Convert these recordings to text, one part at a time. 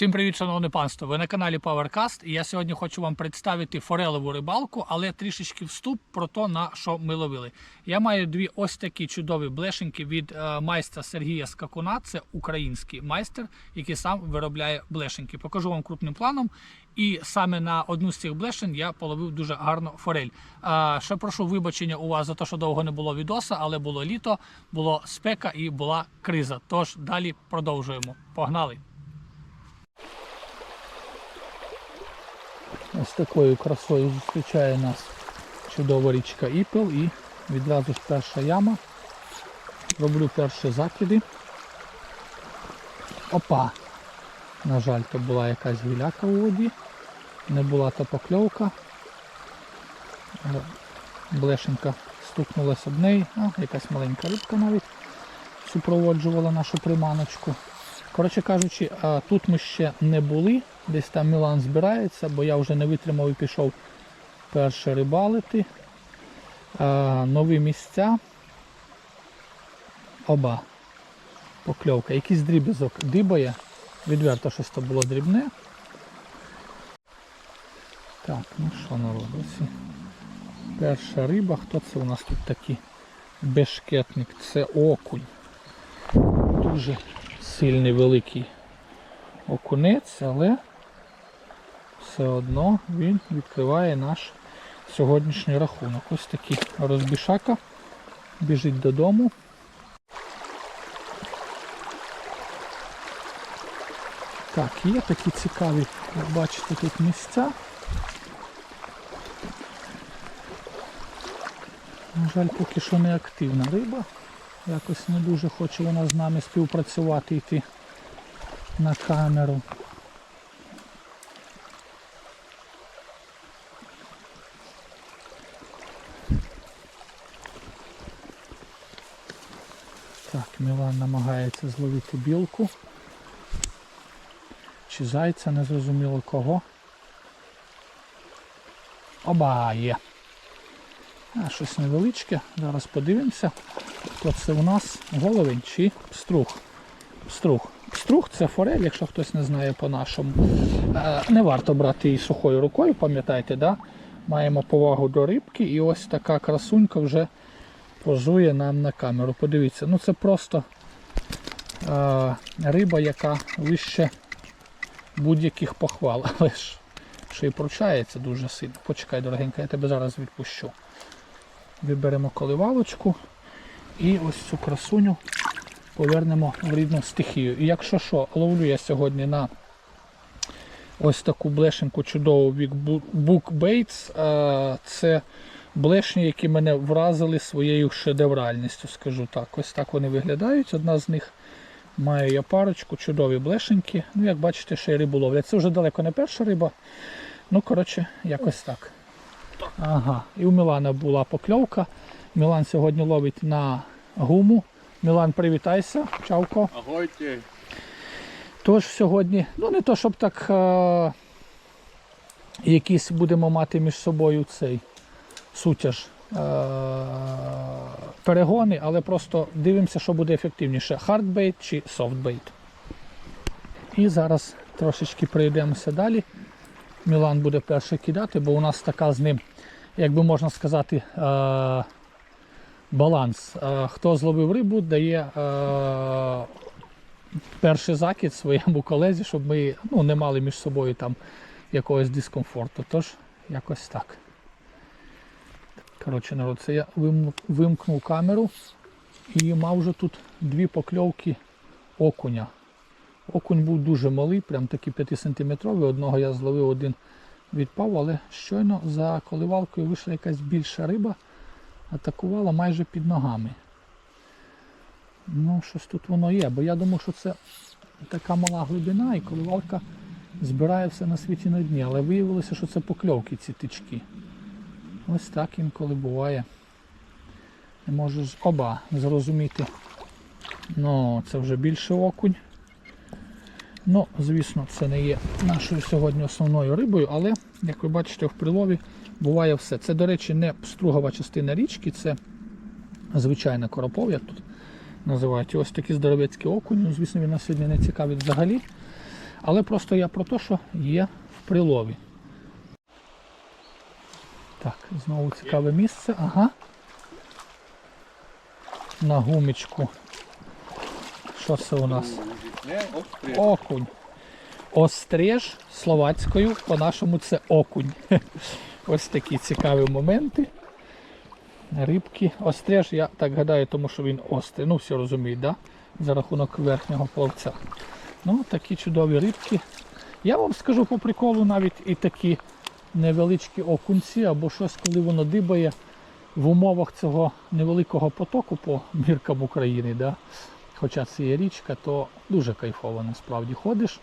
Всім привіт, шановне панство! Ви на каналі PowerCast і я сьогодні хочу вам представити форелеву рибалку, але трішечки вступ про те, на що ми ловили. Я маю дві ось такі чудові блешеньки від е, майстра Сергія Скакуна. Це український майстер, який сам виробляє блешеньки. Покажу вам крупним планом. І саме на одну з цих блешень я половив дуже гарно форель. Е, ще прошу вибачення у вас за те, що довго не було відоса, але було літо, було спека і була криза. Тож далі продовжуємо. Погнали! Ось такою красою зустрічає нас чудова річка Іпел і відразу ж перша яма. Роблю перші закиди. Опа! На жаль, то була якась гіляка у воді, не була та покльовка. Блешенька стукнулася об неї, а, якась маленька рибка навіть супроводжувала нашу приманочку. Коротше кажучи, тут ми ще не були, десь там Мілан збирається, бо я вже не витримав і пішов перше рибалити. Нові місця. Оба. Покльовка. Якийсь дріб'язок дибає. Відверто щось то було дрібне. Так, ну що народ, ось перша риба. Хто це у нас тут такий бешкетник? Це окунь. Дуже сильний великий окунець, але все одно він відкриває наш сьогоднішній рахунок. Ось такий розбішака біжить додому. Так, є такі цікаві, як бачите, тут місця. На жаль, поки що не активна риба. Якось не дуже хоче вона з нами співпрацювати йти на камеру. Так, Мілан намагається зловити білку. Чи зайця, не зрозуміло кого. Оба є. А, щось невеличке. Зараз подивимося. Хто це у нас головень чи пструх. Пструх. Пструх це форель, якщо хтось не знає по-нашому. Е, Не варто брати її сухою рукою, пам'ятаєте, да? маємо повагу до рибки і ось така красунька вже позує нам на камеру. Подивіться, ну це просто е, риба, яка вище будь-яких похвал. Але ж ще й пручається дуже сильно. Почекай, дорогенька, я тебе зараз відпущу. Виберемо коливалочку і ось цю красуню повернемо в рідну стихію. І якщо що, ловлю я сьогодні на ось таку блешеньку чудову від Book Baits. Е, Це блешні, які мене вразили своєю шедевральністю, скажу так. Ось так вони виглядають. Одна з них маю я парочку, чудові блешеньки. Ну, як бачите, ще й рибу. Це вже далеко не перша риба. Ну, коротше, якось так. Ага, і у Мілана була покльовка. Мілан сьогодні ловить на гуму. Мілан, привітайся, чавко. Агойте. Тож сьогодні, ну не то, щоб так е- якісь будемо мати між собою цей сутяж е- перегони, але просто дивимося, що буде ефективніше: хардбейт чи софтбейт. І зараз трошечки пройдемося далі. Мілан буде перший кидати, бо у нас така з ним, як би можна сказати, е- баланс. Е, Хто зловив рибу, дає е, перший закид своєму колезі, щоб ми ну, не мали між собою там якогось дискомфорту. Тож, якось так. Коротше, народ, це я вимкнув камеру і мав вже тут дві покльовки окуня. Окунь був дуже малий, прям такий 5-сантиметровий. Одного я зловив, один відпав, але щойно за коливалкою вийшла якась більша риба, атакувала майже під ногами. Ну, щось тут воно є, бо я думав, що це така мала глибина і коливалка збирає все на світі на дні, але виявилося, що це покльовки ці тички. Ось так інколи буває. Не можеш оба зрозуміти. Ну, це вже більше окунь. Ну, звісно, це не є нашою сьогодні основною рибою, але, як ви бачите, в прилові буває все. Це, до речі, не стругова частина річки, це звичайна коропов, тут називають. І ось такі здоровецькі окуні. Ну, звісно, він нас сьогодні не цікавить взагалі. Але просто я про те, що є в прилові. Так, знову цікаве місце. Ага. На гумічку. Що це у нас? Окунь. Остреж словацькою, по-нашому це окунь. Ось такі цікаві моменти. Рибки. Остреж, я так гадаю, тому що він острий. Ну, всі розуміють, да? за рахунок верхнього плавця. Ну, такі чудові рибки. Я вам скажу по приколу навіть і такі невеличкі окунці або щось, коли воно дибає в умовах цього невеликого потоку по міркам України. Да? Хоча це є річка, то дуже кайфово насправді ходиш,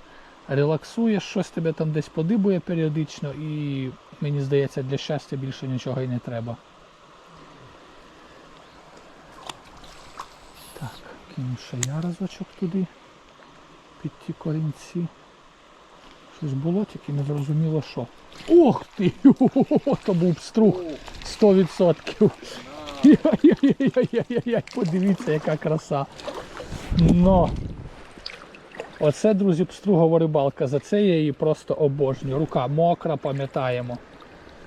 релаксуєш, щось тебе там десь подибує періодично, і мені здається, для щастя більше нічого і не треба. Так, кину ще я разочок туди, під ті корінці. Щось було, тільки не зрозуміло що. Ох ти! То був струх 100%. Подивіться, яка краса. Ну. Оце, друзі, пстругова рибалка. За це я її просто обожнюю. Рука мокра, пам'ятаємо.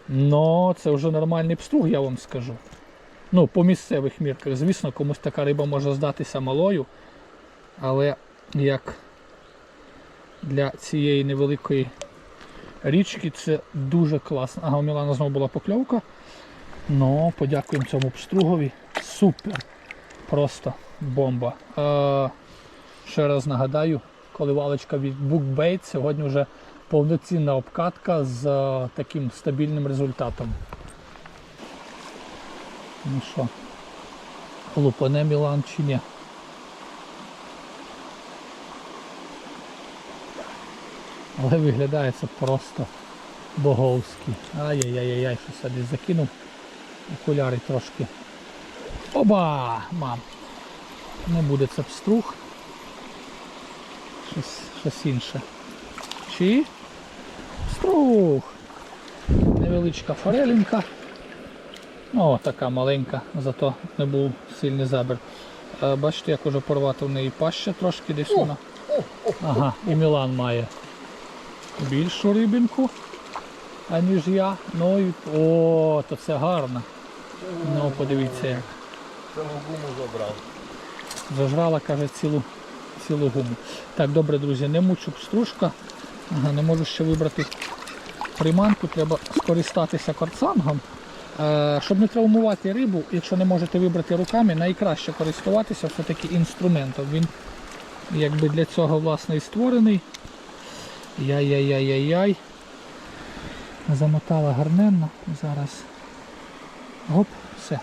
Ну, це вже нормальний пструг, я вам скажу. Ну, по місцевих мірках. Звісно, комусь така риба може здатися малою. Але як для цієї невеликої річки це дуже класно. Ага, у Мілана знову була покльовка. Ну, подякуємо цьому пстругові. Супер. Просто бомба. Е, ще раз нагадаю, коливалочка від BookBait. Сьогодні вже повноцінна обкатка з е, таким стабільним результатом. Ну що, лупане Мілан чи ні? Але виглядає це просто боговський. Ай-яй-яй-яй, щось десь закинув. Окуляри трошки. Оба! Мам! Не буде це пструг. Щось, щось інше. Чи? Пструг! Невеличка форелінка. О, така маленька, зато не був сильний забір. Е, Бачите, як уже порвати в неї паща трошки десь вона. Ага, і Мілан має більшу рибинку, аніж я. Ну і о, то це гарно. Ну, подивіться як. Цілу гуму забрав. Зажрала, каже, цілу, цілу гуму. Так, добре, друзі, не мучу стружка. Ага, не можу ще вибрати приманку, треба скористатися корцангом. Е, щоб не травмувати рибу, якщо не можете вибрати руками, найкраще користуватися все-таки інструментом. Він якби для цього власне і створений. Яй-яй-яй-яй-яй. Замотала гарненно. Зараз. Гоп, все.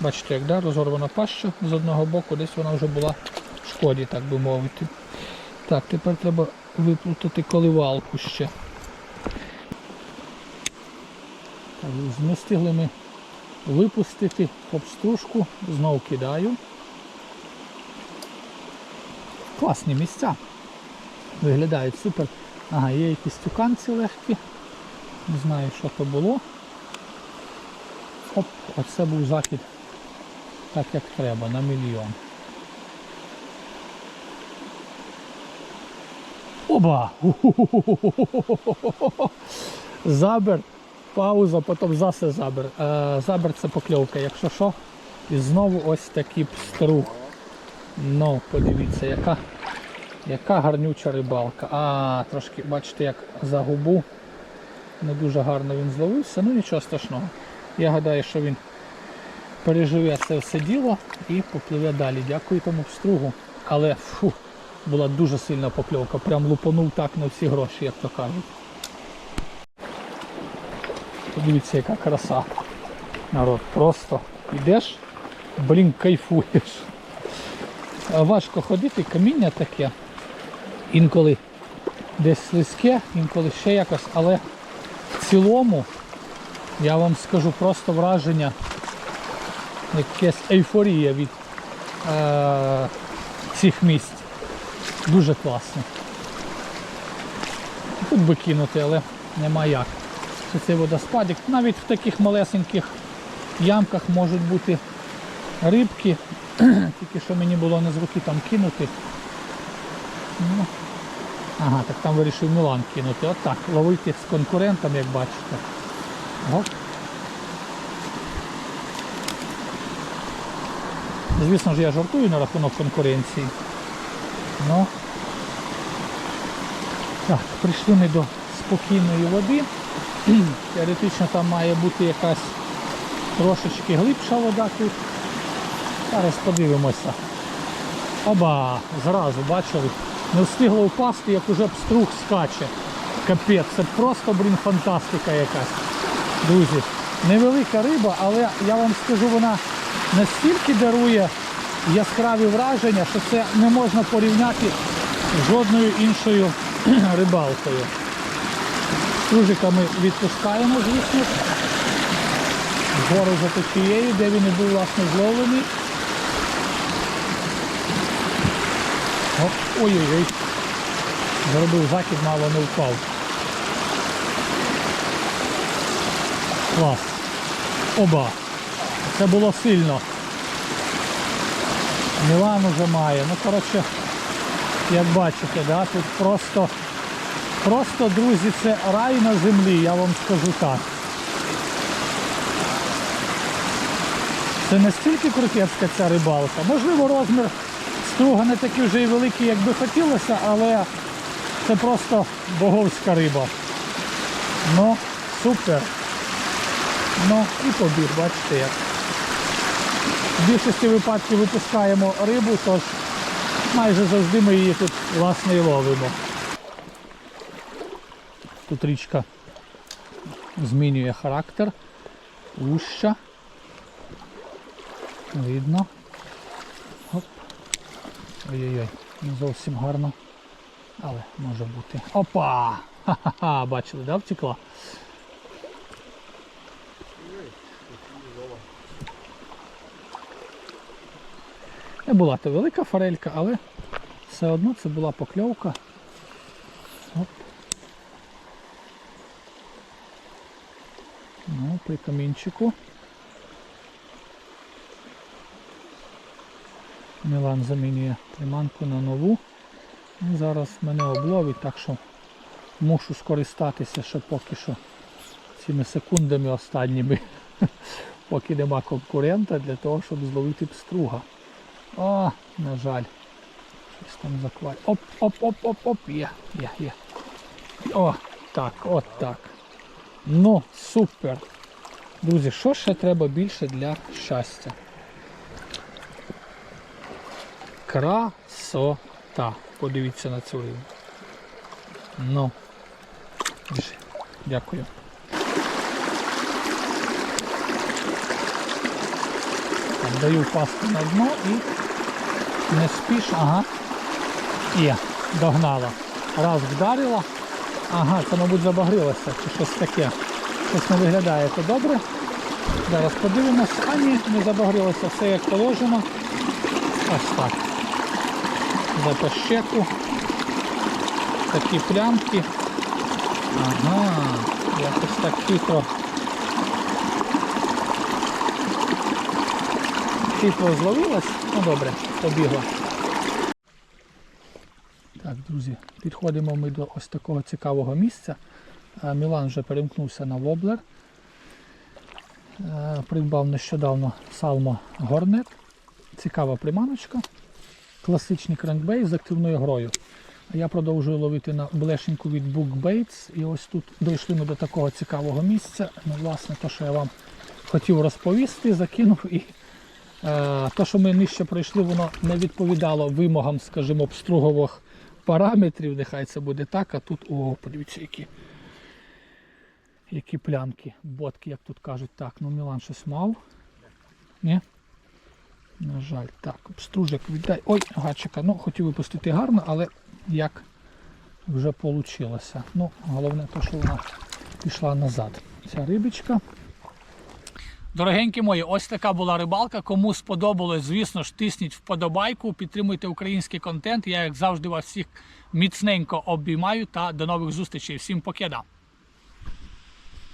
Бачите, як да, розорвана паща з одного боку, десь вона вже була в шкоді, так би мовити. Так, тепер треба виплутати коливалку ще. Так, Не встигли ми випустити попстружку, знов кидаю. Класні місця. Виглядають супер. Ага, є якісь тюканці легкі. Не знаю, що то було. Оп, оце був захід так як треба, на мільйон. Оба! Забер, пауза, потім засе забер. Е, забер це покльовка, якщо що. І знову ось такий пструг. Ну, подивіться, яка, яка гарнюча рибалка. А, трошки, бачите, як за губу. Не дуже гарно він зловився, ну нічого страшного. Я гадаю, що він переживе це все діло і попливе далі. Дякую тому пстругу. Але фу, була дуже сильна покльовка. Прям лупанув так на всі гроші, як то кажуть. Подивіться, яка краса. Народ, просто йдеш, блін, кайфуєш. Важко ходити, каміння таке. Інколи десь слизьке, інколи ще якось, але в цілому я вам скажу просто враження якась ейфорія від е, цих місць. Дуже класно. Тут би кинути, але нема як. Це цей водоспадик. Навіть в таких малесеньких ямках можуть бути рибки. Тільки що мені було не з руки там кинути. Ну, Ага, так там вирішив Мілан кинути. От ловити з конкурентом, як бачите. Гоп. Звісно ж, я жартую на рахунок конкуренції. Ну, так, прийшли ми до спокійної води. Теоретично там має бути якась трошечки глибша вода тут. Зараз подивимося. Оба, зразу бачили. Не встигло впасти, як уже пструг скаче. Капець, це просто, блін, фантастика якась. Друзі, невелика риба, але я вам скажу, вона настільки дарує яскраві враження, що це не можна порівняти з жодною іншою рибалкою. Стружика ми відпускаємо, звісно. Вгору за течією, де він і був власне зловлений. Ой-ой-ой. Зробив закид, мало не впав. Клас. Оба. Це було сильно. Мілан уже має. Ну, коротше, як бачите, да, тут просто, просто, друзі, це рай на землі, я вам скажу так. Це настільки крутецька ця рибалка. Можливо, розмір струга не такий вже і великий, як би хотілося, але це просто боговська риба. Ну, супер. Ну і побіг, бачите як. В більшості випадків випускаємо рибу, тож майже завжди ми її тут власне і ловимо. Тут річка змінює характер, вуща. Видно. Ой-ой-ой, не зовсім гарно. Але може бути. Опа! Ха-ха-ха, бачили, да, втекла? Не була то велика форелька, але все одно це була покльовка. Оп. Ну, при камінчику. Мілан замінює приманку на нову. І зараз мене обловить, так що мушу скористатися ще поки що цими секундами останніми, поки нема конкурента для того, щоб зловити пструга. О, на жаль. Щось там заквай. Оп, оп, оп, оп, оп, є, є, є. О, так, от так. Ну, супер. Друзі, що ще треба більше для щастя? Красота. Подивіться на цю рибу. Ну. Дякую. Даю пасту на дно і не спіш, ага. Є, догнала. Раз вдарила. Ага, це, мабуть, забагрилося чи щось таке. Щось не виглядає то добре. Зараз подивимось. А ні, не забагрилося, все як положено. Ось так. За пощеку. Такі плямки. Ага, якось так хитро. Хитро зловилась. Ну добре, побігла. Так, друзі, підходимо ми до ось такого цікавого місця. Е, Мілан вже перемкнувся на воблер. Е, Придбав нещодавно Salmo Горнет. Цікава приманочка. Класичний кранкбейт з активною грою. Я продовжую ловити на блешеньку від Book Baits. І ось тут дійшли ми до такого цікавого місця. Ну, власне, те, що я вам хотів розповісти, закинув і те, що ми нижче пройшли, воно не відповідало вимогам, скажімо, обстругових параметрів. Нехай це буде так, а тут, о, подивіться, які, які плянки, ботки, як тут кажуть. Так, ну Мілан щось мав. Ні? На жаль, так, обстружок віддай. Ой, гачика. Ну, хотів випустити гарно, але як вже вийшло. Ну, головне те, що вона пішла назад. Ця рибочка. Дорогенькі мої, ось така була рибалка. Кому сподобалось, звісно ж, тисніть вподобайку, підтримуйте український контент. Я, як завжди, вас всіх міцненько обіймаю та до нових зустрічей. Всім покеда!